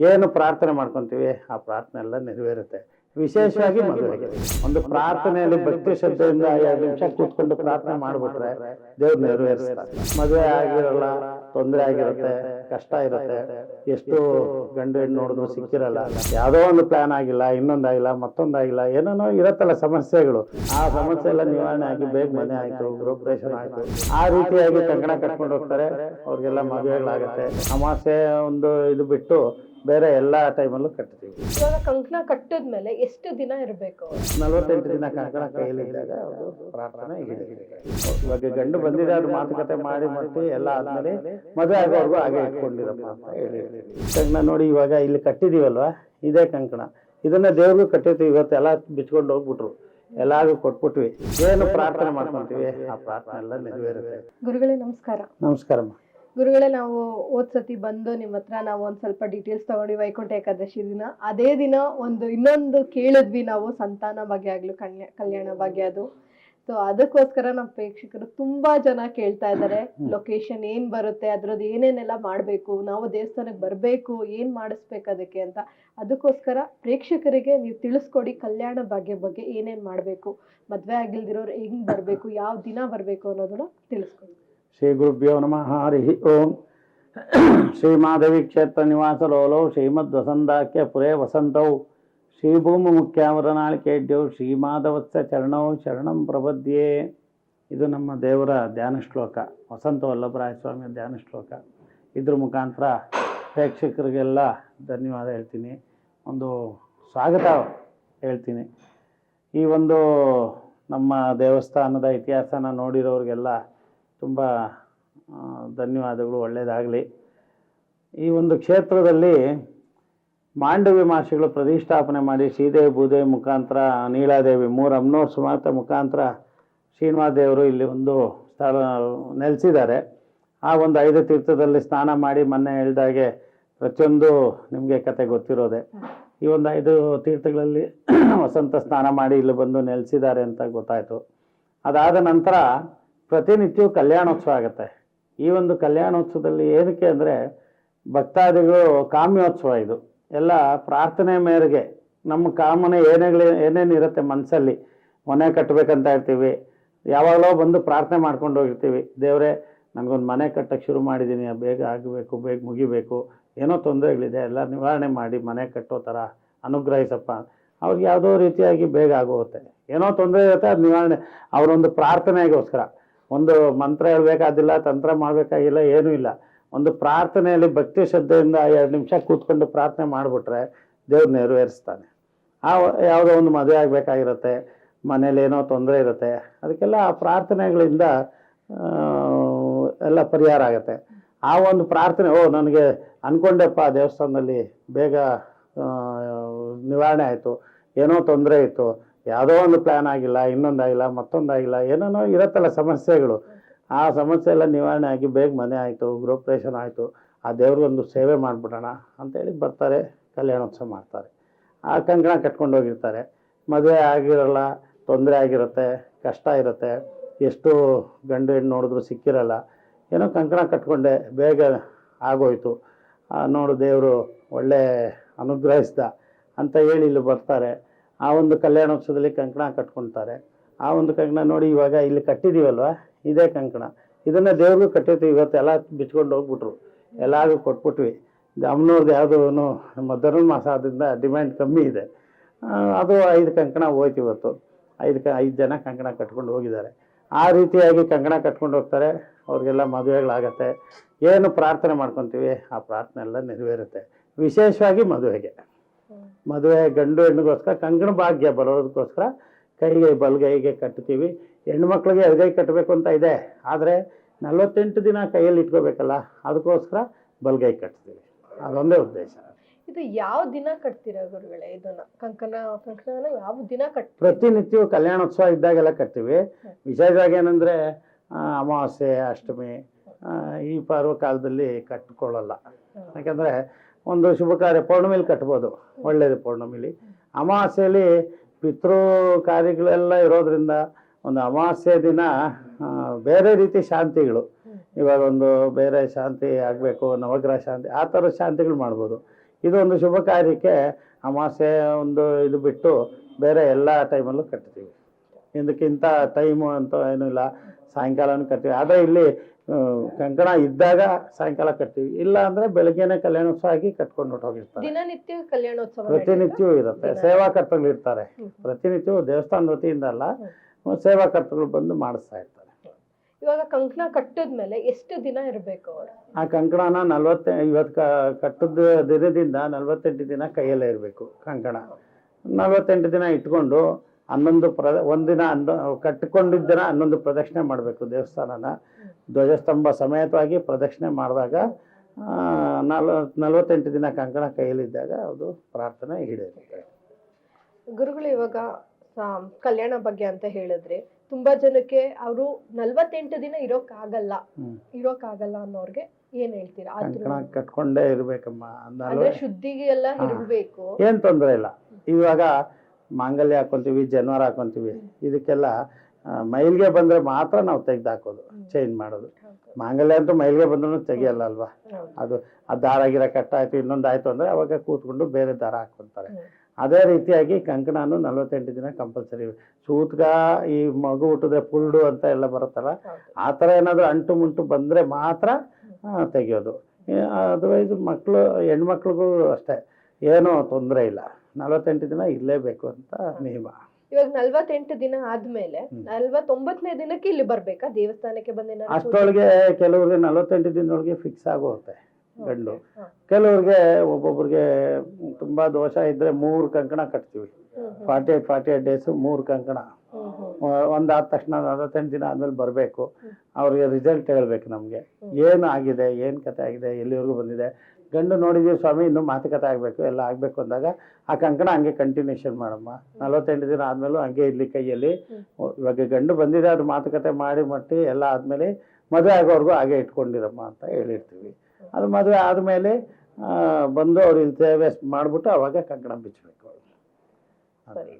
ಏನು ಪ್ರಾರ್ಥನೆ ಮಾಡ್ಕೊತೀವಿ? ಆ ಪ್ರಾರ್ಥನೆ ಎಲ್ಲ ನೆರವೇರುತ್ತೆ. ವಿಶೇಷವಾಗಿ ಮದುವೆಗೆ. ಒಂದು ಪ್ರಾರ್ಥನೆಯಲ್ಲಿ ಭಕ್ತಿ ಶ್ರದ್ಧೆಯಿಂದ ಎರಡು ನಿಮಿಷ ಕೂತ್ಕೊಂಡು ಪ್ರಾರ್ಥನೆ ಮಾಡ್ಬಿಟ್ರೆ ದೇವ್ರು ನೆರವೇರಿಸ್ತಾರೆ. ಮದುವೆ ಆಗಿರಲ್ಲ ತೊಂದರೆ ಆಗಿರುತ್ತೆ ಕಷ್ಟ ಇರುತ್ತೆ. ಎಷ್ಟು ಗಂಡು ಹೆಣ್ಣು ನೋಡಿದ್ರು ಸಿಕ್ಕಿರಲ್ಲ. ಯಾವುದೋ ಒಂದು ಪ್ಲಾನ್ ಆಗಿಲ್ಲ ಇನ್ನೊಂದಾಗಿಲ್ಲ ಮತ್ತೊಂದಾಗಿಲ್ಲ ಏನೇನೋ ಇರತ್ತಲ್ಲ ಸಮಸ್ಯೆಗಳು. ಆ ಸಮಸ್ಯೆ ಎಲ್ಲ ನಿವಾರಣೆ ಆಗಿ ಬೇಗ ಮನೆ ಆಯ್ತು ಗೃಹಪ್ರೇಷನ್ ಆಯ್ತು. ಆ ರೀತಿಯಾಗಿ ಕಂಕಣ ಕಟ್ಕೊಂಡು ಹೋಗ್ತಾರೆ ಅವ್ರಿಗೆಲ್ಲ ಮದುವೆಗಳಾಗತ್ತೆ. ಅಮಾಸೆ ಒಂದು ಇದು ಬಿಟ್ಟು ಬೇರೆ ಎಲ್ಲಾ ಟೈಮಲ್ಲೂ ಕಟ್ತೀವಿ. ಇವಾಗ ಕಂಕಣ ಕಟ್ಟಿದ್ಮೇಲೆ ಎಷ್ಟು ದಿನ ಇರಬೇಕು? ನಲವತ್ತೆಂಟು ದಿನ ಕಂಕಣ ಕೈಯಲ್ಲಿದ್ದಾಗ ಇದ್ದಾಗ ಪ್ರಾರ್ಥನೆ ಇವಾಗ ಗಂಡು ಬಂದಿದೆ ಅದು ಮಾತುಕತೆ ಮಾಡಿ ಮತ್ತೆ ಎಲ್ಲ ಆದ್ಮೇಲೆ ಮದುವೆ ಆಗೋವರೆಗೂ ಹಾಗೆ ಇಟ್ಕೊಂಡಿರಪ್ಪ ಅಂತ ಹೇಳಿ. ಕಂಕಣ ನೋಡಿ ಇವಾಗ ಇಲ್ಲಿ ಕಟ್ಟಿದೀವಲ್ವಾ? ಇದೇ ಕಂಕಣ. ಇದನ್ನ ದೇವ್ರಿಗೂ ಕಟ್ಟಿರ್ತೀವಿ ಇವತ್ತೆಲ್ಲ ಬಿಚ್ಕೊಂಡು ಹೋಗ್ಬಿಟ್ರು. ಎಲ್ಲಾರು ಕೊಟ್ಬಿಟ್ವಿ. ಏನು ಪ್ರಾರ್ಥನೆ ಮಾಡ್ಕೊಂತೀವಿ? ಆ ಪ್ರಾರ್ಥನೆ ಎಲ್ಲ ನೆರವೇರುತ್ತೆ. ಗುರುಗಳೇ ನಮಸ್ಕಾರ. ನಮಸ್ಕಾರಮ್ಮ. ಗುರುಗಳೇ, ನಾವು ಹೋದ್ ಸತಿ ಬಂದು ನಿಮ್ಮ ಹತ್ರ ನಾವು ಒಂದ್ ಸ್ವಲ್ಪ ಡೀಟೇಲ್ಸ್ ತಗೊಂಡು ವೈಕುಂಠ ಏಕಾದಶಿ ದಿನ, ಅದೇ ದಿನ ಒಂದು ಇನ್ನೊಂದು ಕೇಳಿದ್ವಿ ನಾವು ಸಂತಾನ ಬಗ್ಗೆ ಆಗ್ಲು ಕಲ್ಯಾ ಕಲ್ಯಾಣ ಬಗ್ಗೆ ಅದು. ಸೊ ಅದಕ್ಕೋಸ್ಕರ ನಮ್ಮ ಪ್ರೇಕ್ಷಕರು ತುಂಬಾ ಜನ ಕೇಳ್ತಾ ಇದ್ದಾರೆ ಲೊಕೇಶನ್ ಏನ್ ಬರುತ್ತೆ, ಅದ್ರದ್ದು ಏನೇನೆಲ್ಲ ಮಾಡ್ಬೇಕು, ನಾವು ದೇವಸ್ಥಾನಕ್ಕೆ ಬರ್ಬೇಕು, ಏನ್ ಮಾಡಿಸ್ಬೇಕು ಅದಕ್ಕೆ ಅಂತ, ಅದಕ್ಕೋಸ್ಕರ ಪ್ರೇಕ್ಷಕರಿಗೆ ನೀವು ತಿಳಿಸ್ಕೊಡಿ ಕಲ್ಯಾಣ ಭಾಗ್ಯ ಬಗ್ಗೆ ಏನೇನ್ ಮಾಡ್ಬೇಕು, ಮದ್ವೆ ಆಗಿಲ್ದಿರೋರು ಹೆಂಗ್ ಬರ್ಬೇಕು, ಯಾವ ದಿನ ಬರ್ಬೇಕು ಅನ್ನೋದನ್ನ ತಿಳಿಸ್ಕೊಡಿ. ಶ್ರೀ ಗುರುಭ್ಯೋ ನಮಃ ಹರಿ ಓಂ. ಶ್ರೀ ಮಾಧವಿ ಕ್ಷೇತ್ರ ನಿವಾಸ ಲೋಲೋ, ಶ್ರೀಮದ್ ವಸಂತಾಖ್ಯ ಪುರೇ ವಸಂತೌ. ಶ್ರೀ ಭೂಮಿ ಮುಖ್ಯಾಮರನಾಳಿಕೆಡ್ಯೌ ಶ್ರೀ ಮಾಧವತ್ಸ ಚರಣೌ, ಶರಣಂ ಪ್ರಬದ್ಯೇ. ಇದು ನಮ್ಮ ದೇವರ ಧ್ಯಾನ ಶ್ಲೋಕ, ವಸಂತ ವಲ್ಲಭರಾಯ ಸ್ವಾಮಿಯ ಧ್ಯಾನ ಶ್ಲೋಕ. ಇದ್ರ ಮುಖಾಂತರ ಪ್ರೇಕ್ಷಕರಿಗೆಲ್ಲ ಧನ್ಯವಾದ ಹೇಳ್ತೀನಿ. ಒಂದು ಸ್ವಾಗತ ಹೇಳ್ತೀನಿ. ಈ ಒಂದು ನಮ್ಮ ದೇವಸ್ಥಾನದ ಇತಿಹಾಸನ ನೋಡಿರೋರಿಗೆಲ್ಲ ತುಂಬ ಧನ್ಯವಾದಗಳು ಒಳ್ಳೆಯದಾಗಲಿ ಈ ಒಂದು ಕ್ಷೇತ್ರದಲ್ಲಿ ಮಾಂಡವಿ ಮಹರ್ಷಿಗಳು ಪ್ರತಿಷ್ಠಾಪನೆ ಮಾಡಿ ಶ್ರೀದೇವಿ ಭೂದೇವಿ ಮುಖಾಂತರ, ನೀಲಾದೇವಿ ಮೂರು, ಅಮ್ನೋರ್ ಸುಮಾತ ಮುಖಾಂತರ ಶ್ರೀನಿವಾಸ ದೇವರು ಇಲ್ಲಿ ಒಂದು ಸ್ಥಳ ನೆಲೆಸಿದ್ದಾರೆ. ಆ ಒಂದು ಐದು ತೀರ್ಥದಲ್ಲಿ ಸ್ನಾನ ಮಾಡಿ ಮೊನ್ನೆ ಹೇಳಿದಾಗೆ ಪ್ರತಿಯೊಂದು ನಿಮಗೆ ಕತೆ ಗೊತ್ತಿರೋದೆ. ಈ ಒಂದು ಐದು ತೀರ್ಥಗಳಲ್ಲಿ ವಸಂತ ಸ್ನಾನ ಮಾಡಿ ಇಲ್ಲಿ ಬಂದು ನೆಲೆಸಿದ್ದಾರೆ ಅಂತ ಗೊತ್ತಾಯಿತು. ಅದಾದ ನಂತರ ಪ್ರತಿನಿತ್ಯವೂ ಕಲ್ಯಾಣೋತ್ಸವ ಆಗುತ್ತೆ. ಈ ಒಂದು ಕಲ್ಯಾಣೋತ್ಸವದಲ್ಲಿ ಏನಕ್ಕೆ ಅಂದರೆ ಭಕ್ತಾದಿಗಳು ಕಾಮ್ಯೋತ್ಸವ ಇದು. ಎಲ್ಲ ಪ್ರಾರ್ಥನೆ ಮೇರೆಗೆ ನಮ್ಮ ಕಾಮನೆ ಏನೇಗಳು ಏನೇನು ಇರುತ್ತೆ ಮನಸ್ಸಲ್ಲಿ ಮನೆ ಕಟ್ಟಬೇಕಂತ ಇರ್ತೀವಿ ಯಾವಾಗಲೋ ಬಂದು ಪ್ರಾರ್ಥನೆ ಮಾಡ್ಕೊಂಡು ಹೋಗಿರ್ತೀವಿ. ದೇವರೇ, ನನಗೊಂದು ಮನೆ ಕಟ್ಟಕ್ಕೆ ಶುರು ಮಾಡಿದ್ದೀನಿ ಬೇಗ ಆಗಬೇಕು, ಬೇಗ ಮುಗಿಬೇಕು. ಏನೋ ತೊಂದರೆಗಳಿದೆ. ಎಲ್ಲ ನಿವಾರಣೆ ಮಾಡಿ ಮನೆ ಕಟ್ಟೋ ಥರ ಅನುಗ್ರಹಿಸಪ್ಪ. ಅವ್ರಿಗೆ ಯಾವುದೋ ರೀತಿಯಾಗಿ ಬೇಗ ಆಗೋಗುತ್ತೆ. ಏನೋ ತೊಂದರೆ ಇರುತ್ತೆ, ಅದು ನಿವಾರಣೆ, ಅವರೊಂದು ಪ್ರಾರ್ಥನೆಗೋಸ್ಕರ. ಒಂದು ಮಂತ್ರ ಹೇಳ್ಬೇಕಾದಿಲ್ಲ, ತಂತ್ರ ಮಾಡಬೇಕಾಗಿಲ್ಲ, ಏನೂ ಇಲ್ಲ. ಒಂದು ಪ್ರಾರ್ಥನೆಯಲ್ಲಿ ಭಕ್ತಿ ಶ್ರದ್ಧೆಯಿಂದ ಎರಡು ನಿಮಿಷ ಕೂತ್ಕೊಂಡು ಪ್ರಾರ್ಥನೆ ಮಾಡಿಬಿಟ್ರೆ ದೇವ್ರು ನೆರವೇರಿಸ್ತಾನೆ. ಆ ಯಾವುದೋ ಒಂದು ಮದುವೆ ಆಗಬೇಕಾಗಿರುತ್ತೆ, ಮನೇಲಿ ಏನೋ ತೊಂದರೆ ಇರುತ್ತೆ, ಅದಕ್ಕೆಲ್ಲ ಆ ಪ್ರಾರ್ಥನೆಗಳಿಂದ ಎಲ್ಲ ಪರಿಹಾರ ಆಗುತ್ತೆ. ಆ ಒಂದು ಪ್ರಾರ್ಥನೆ, ಓ, ನನಗೆ ಅಂದ್ಕೊಂಡೆಪ್ಪ ದೇವಸ್ಥಾನದಲ್ಲಿ ಬೇಗ ನಿವಾರಣೆ ಆಯಿತು, ಏನೋ ತೊಂದರೆ ಇತ್ತು ಯಾವುದೋ ಒಂದು ಪ್ಲ್ಯಾನ್ ಆಗಿಲ್ಲ ಇನ್ನೊಂದಾಗಿಲ್ಲ ಮತ್ತೊಂದಾಗಿಲ್ಲ ಏನೇನೋ ಇರುತ್ತಲ್ಲ ಸಮಸ್ಯೆಗಳು. ಆ ಸಮಸ್ಯೆ ಎಲ್ಲ ನಿವಾರಣೆ ಆಗಿ ಬೇಗ ಮನೆ ಆಯಿತು ಗೃಹಪ್ರೇಷನ್ ಆಯಿತು, ಆ ದೇವ್ರಿಗೊಂದು ಸೇವೆ ಮಾಡಿಬಿಡೋಣ ಅಂತೇಳಿ ಬರ್ತಾರೆ, ಕಲ್ಯಾಣೋತ್ಸವ ಮಾಡ್ತಾರೆ. ಆ ಕಂಕಣ ಕಟ್ಕೊಂಡು ಹೋಗಿರ್ತಾರೆ. ಮದುವೆ ಆಗಿರಲ್ಲ, ತೊಂದರೆ ಆಗಿರುತ್ತೆ, ಕಷ್ಟ ಇರುತ್ತೆ, ಎಷ್ಟು ಗಂಡು ಹೆಣ್ಣು ನೋಡಿದ್ರು ಸಿಕ್ಕಿರಲ್ಲ. ಏನೋ ಕಂಕಣ ಕಟ್ಕೊಂಡೆ, ಬೇಗ ಆಗೋಯ್ತು. ನೋಡು ದೇವರು ಒಳ್ಳೆ ಅನುಗ್ರಹಿಸ್ದ ಅಂತ ಹೇಳಿ ಇಲ್ಲಿ ಬರ್ತಾರೆ. ಆ ಒಂದು ಕಲ್ಯಾಣೋತ್ಸವದಲ್ಲಿ ಕಂಕಣ ಕಟ್ಕೊಳ್ತಾರೆ ಆ ಒಂದು ಕಂಕಣ ನೋಡಿ ಇವಾಗ ಇಲ್ಲಿ ಕಟ್ಟಿದೀವಲ್ವಾ? ಇದೇ ಕಂಕಣ. ಇದನ್ನ ದೇವ್ರಿಗೂ ಕಟ್ಟಿರ್ತೀವಿ. ಇವತ್ತೆಲ್ಲ ಬಿಚ್ಕೊಂಡು ಹೋಗ್ಬಿಟ್ರು. ಎಲ್ಲರಿಗೂ ಕೊಟ್ಬಿಟ್ವಿ. ಅಮ್ಮನವ್ರದ್ದು ಯಾವುದೂ ನಮ್ಮ ಮಾಸ ಆದ್ರಿಂದ ಡಿಮ್ಯಾಂಡ್ ಕಮ್ಮಿ ಇದೆ. ಅದು ಐದು ಕಂಕಣ ಹೋಯ್ತು ಇವತ್ತು. ಐದು ಕ, ಐದು ಜನ ಕಂಕಣ ಕಟ್ಕೊಂಡು ಹೋಗಿದ್ದಾರೆ. ಆ ರೀತಿಯಾಗಿ ಕಂಕಣ ಕಟ್ಕೊಂಡು ಹೋಗ್ತಾರೆ. ಅವ್ರಿಗೆಲ್ಲ ಮದುವೆಗಳಾಗತ್ತೆ. ಏನು ಪ್ರಾರ್ಥನೆ ಮಾಡ್ಕೊತೀವಿ? ಆ ಪ್ರಾರ್ಥನೆ ಎಲ್ಲ ನೆರವೇರುತ್ತೆ. ವಿಶೇಷವಾಗಿ ಮದುವೆಗೆ. ಮದುವೆ ಗಂಡು ಹೆಣ್ಣಿಗೋಸ್ಕರ ಕಂಕಣ ಭಾಗ್ಯ ಬರೋದಕ್ಕೋಸ್ಕರ ಕೈಗೆ ಬಲ್ಗೈಗೆ ಕಟ್ತೀವಿ. ಹೆಣ್ಮಕ್ಳಿಗೆ ಎಡಗೈ ಕಟ್ಟಬೇಕು ಅಂತ ಇದೆ. ಆದರೆ ನಲವತ್ತೆಂಟು ದಿನ ಕೈಯಲ್ಲಿ ಇಟ್ಕೋಬೇಕಲ್ಲ ಅದಕ್ಕೋಸ್ಕರ ಬಲಗೈ ಕಟ್ತೀವಿ. ಅದೊಂದೇ ಉದ್ದೇಶ. ಇದು ಯಾವ ದಿನ ಕಟ್ತೀರಾ ಗುರುಗಳೇ? ಇದನ್ನ ಕಂಕಣ ಕಂಕಣನ ಯಾವ ದಿನ ಕಟ್ ಪ್ರತಿನಿತ್ಯವೂ ಕಲ್ಯಾಣೋತ್ಸವ ಇದ್ದಾಗೆಲ್ಲ ಕಟ್ತೀವಿ. ವಿಶೇಷವಾಗಿ ಏನಂದರೆ ಅಮಾವಾಸ್ಯೆ ಅಷ್ಟಮಿ ಈ ಪರ್ವ ಕಾಲದಲ್ಲಿ ಕಟ್ಕೊಳ್ಳಲ್ಲ. ಯಾಕಂದರೆ ಒಂದು ಶುಭ ಕಾರ್ಯ, ಪೌರ್ಣಮಿಲಿ ಕಟ್ಬೋದು. ಒಳ್ಳೆಯದು ಪೌರ್ಣಮಿಲಿ. ಅಮಾವಾಸ್ಯೆಯಲ್ಲಿ ಪಿತೃ ಕಾರ್ಯಗಳೆಲ್ಲ ಇರೋದ್ರಿಂದ ಒಂದು ಅಮಾವಾಸ್ಯೆ ದಿನ ಬೇರೆ ರೀತಿ ಶಾಂತಿಗಳು. ಇವಾಗ ಒಂದು ಬೇರೆ ಶಾಂತಿ ಆಗಬೇಕು, ನವಗ್ರಹ ಶಾಂತಿ, ಆ ಥರ ಶಾಂತಿಗಳು ಮಾಡ್ಬೋದು. ಇದು ಒಂದು ಶುಭ ಕಾರ್ಯಕ್ಕೆ ಅಮಾವಾಸ್ಯೆ ಒಂದು ಇದು ಬಿಟ್ಟು ಬೇರೆ ಎಲ್ಲ ಟೈಮಲ್ಲೂ ಕಟ್ತೀವಿ. ಇದಕ್ಕಿಂತ ಟೈಮು ಅಂತ ಏನೂ ಇಲ್ಲ. ಸಾಯಂಕಾಲನೂ ಕಟ್ತೀವಿ. ಆದರೆ ಇಲ್ಲಿ ಕಂಕಣ ಇದ್ದಾಗ ಸಾಯಂಕಾಲ ಕಟ್ತೀವಿ. ಇಲ್ಲ ಅಂದರೆ ಬೆಳಗ್ಗೆನೆ ಕಲ್ಯಾಣೋತ್ಸವ ಆಗಿ ಕಟ್ಕೊಂಡು ಹೊರಟೋಗಿರ್ತಾರೆ. ದಿನನಿತ್ಯ ಕಲ್ಯಾಣೋತ್ಸವ ಪ್ರತಿನಿತ್ಯವೂ ಇರುತ್ತೆ. ಸೇವಾಕರ್ತಗಳು ಇರ್ತಾರೆ. ಹ್ಮ್. ಪ್ರತಿನಿತ್ಯವೂ ದೇವಸ್ಥಾನದ ವತಿಯಿಂದ ಅಲ್ಲ ಸೇವಾಕರ್ತಗಳು ಬಂದು ಮಾಡಿಸ್ತಾ ಇರ್ತಾರೆ. ಇವಾಗ ಕಂಕಣ ಕಟ್ಟಿದ್ಮೇಲೆ ಎಷ್ಟು ದಿನ ಇರಬೇಕು ಆ ಕಂಕಣನ ನಲ್ವತ್ತೆ ಇವತ್ತು ಕಟ್ಟಿದ ದಿನದಿಂದ ನಲ್ವತ್ತೆಂಟು ದಿನ ಕೈಯಲ್ಲೇ ಇರಬೇಕು ಕಂಕಣ. ನಲ್ವತ್ತೆಂಟು ದಿನ ಇಟ್ಕೊಂಡು ಹನ್ನೊಂದು ಪ್ರ ಒಂದಿನ ಹನ್ನೊ ಕಟ್ಟಿಕೊಂಡಿದ್ದ ದಿನ ಹನ್ನೊಂದು ಪ್ರದಕ್ಷಿಣೆ ಮಾಡಬೇಕು ದೇವಸ್ಥಾನನ. ಧ್ವಜಸ್ತಂಭ ಸಮೇತವಾಗಿ ಪ್ರದಕ್ಷಿಣೆ ಮಾಡಿದಾಗ ನಲ್ವ ನಲ್ವತ್ತೆಂಟು ದಿನ ಕಂಕಣ ಕೈಯಲ್ಲಿದ್ದಾಗ ಅದು ಪ್ರಾರ್ಥನೆ ಈಡೇರುತ್ತೆ. ಗುರುಗಳು ಇವಾಗ ಸಾ- ಕಲ್ಯಾಣ ಬಗ್ಗೆ ಅಂತ ಹೇಳಿದ್ರೆ ತುಂಬಾ ಜನಕ್ಕೆ ಅವರು ನಲ್ವತ್ತೆಂಟು ದಿನ ಇರೋಕಾಗಲ್ಲ. ಆಗಲ್ಲ ಅನ್ನೋರ್ಗೆ ಏನ್ ಹೇಳ್ತೀರಾ? ಕಂಕಣ ಕಟ್ಕೊಂಡೇ ಇರ್ಬೇಕಮ್ಮ. ಶುದ್ಧಿಗೆ ಎಲ್ಲ ಇರ್ಬೇಕು. ಏನು ತೊಂದರೆ ಇಲ್ಲ. ಇವಾಗ ಮಾಂಗಲ್ಯ ಹಾಕೊಂತೀವಿ, ಜನ್ವಾರ ಹಾಕೊಂತೀವಿ, ಇದಕ್ಕೆಲ್ಲ ಮೈಲ್ಗೆ ಬಂದ್ರೆ ಮಾತ್ರ ನಾವು ತೆಗ್ದು ಹಾಕೋದು ಚೇಂಜ್ ಮಾಡೋದು ಮಾಂಗಲ್ಯ ಅಂತೂ ಮೈಲ್ಗೆ ಬಂದ್ರೂ ತೆಗಿಯಲ್ಲ ಅಲ್ವಾ. ಅದು, ಆ ದಾರ ಗಿರ ಕಟ್ಟಾಯಿತು ಇನ್ನೊಂದು ಆಯ್ತು ಅಂದ್ರೆ ಅವಾಗ ಕೂತ್ಕೊಂಡು ಬೇರೆ ದಾರ ಹಾಕೊಂತಾರೆ ಹ್ಮ್. ಅದೇ ರೀತಿಯಾಗಿ ಕಂಕಣನೂ ನಲ್ವತ್ತೆಂಟು ದಿನ ಕಂಪಲ್ಸರಿ ಸೂತ್ಕ ಈ ಮಗು ಹುಟ್ಟಿದ್ರೆ ಪುಲ್ಡು ಅಂತ ಎಲ್ಲ ಬರುತ್ತಲ್ಲ. ಆ ಥರ ಏನಾದರೂ ಅಂಟು ಮುಂಟು ಬಂದರೆ ಮಾತ್ರ ತೆಗಿಯೋದು ಅದರ್ವೈಸ್ ಮಕ್ಕಳು ಹೆಣ್ಮಕ್ಳಿಗೂ ಅಷ್ಟೇ, ಏನೂ ತೊಂದರೆ ಇಲ್ಲ ನಲವತ್ತೆಂಟು ದಿನ ಇರಲೇಬೇಕು ಅಂತ ನಿಯಮ. ಇವಾಗ ನಲ್ವತ್ತೆಂಟು ದಿನ ಆದ್ಮೇಲೆ ನಲವತ್ತೊಂಬತ್ತನೇ ದಿನಕ್ಕೆ ಇಲ್ಲಿ ಬರ್ಬೇಕಾ? ದೇವಸ್ಥಾನಕ್ಕೆ ಬಂದ ಅಷ್ಟೊಳಗೆ ಕೆಲವ್ರಿಗೆ ನಲವತ್ತೆಂಟು ದಿನದೊಳಗೆ ಫಿಕ್ಸ್ ಆಗೋಗುತ್ತೆ ಗಂಡು. ಕೆಲವ್ರಿಗೆ ಒಬ್ಬೊಬ್ರಿಗೆ ತುಂಬಾ ದೋಷ ಇದ್ರೆ ಮೂರು ಕಂಕಣ ಕಟ್ತೀವಿ. Forty eight forty eight days ಮೂರು ಕಂಕಣ. ಒಂದಾದ ತಕ್ಷಣ ನಲವತ್ತೆಂಟು ದಿನ ಆದ್ಮೇಲೆ ಬರಬೇಕು. ಅವ್ರಿಗೆ ರಿಸಲ್ಟ್ ಹೇಳ್ಬೇಕು ನಮಗೆ. ಏನು ಆಗಿದೆ ಏನು ಕತೆ ಆಗಿದೆ ಎಲ್ಲಿವರೆಗೂ ಬಂದಿದೆ ಗಂಡು ನೋಡಿದ್ದೀವಿ ಸ್ವಾಮಿ ಇನ್ನೂ ಮಾತುಕತೆ ಆಗಬೇಕು ಎಲ್ಲ ಆಗಬೇಕು ಅಂದಾಗ ಆ ಕಂಕಣ ಹಂಗೆ ಕಂಟಿನ್ಯೂಷನ್ ಮಾಡಮ್ಮ. ನಲವತ್ತೆಂಟು ದಿನ ಆದಮೇಲೂ ಹಂಗೆ ಇರಲಿ ಕೈಯಲ್ಲಿ. ಇವಾಗ ಗಂಡು ಬಂದಿದೆ ಅದು ಮಾತುಕತೆ ಮಾಡಿ ಮಟ್ಟಿ ಎಲ್ಲ ಆದಮೇಲೆ ಮದುವೆ ಆಗೋವರೆಗೂ ಹಾಗೆ ಇಟ್ಕೊಂಡಿರಮ್ಮ ಅಂತ ಹೇಳಿರ್ತೀವಿ. ಅದು ಮದುವೆ ಆದಮೇಲೆ ಬಂದು ಅವ್ರು ಇಲ್ಲಿ ಸೇವೆ ಮಾಡಿಬಿಟ್ಟು ಅವಾಗ ಕಂಕಣ ಬಿಚ್ಚಬೇಕು ಸರಿ.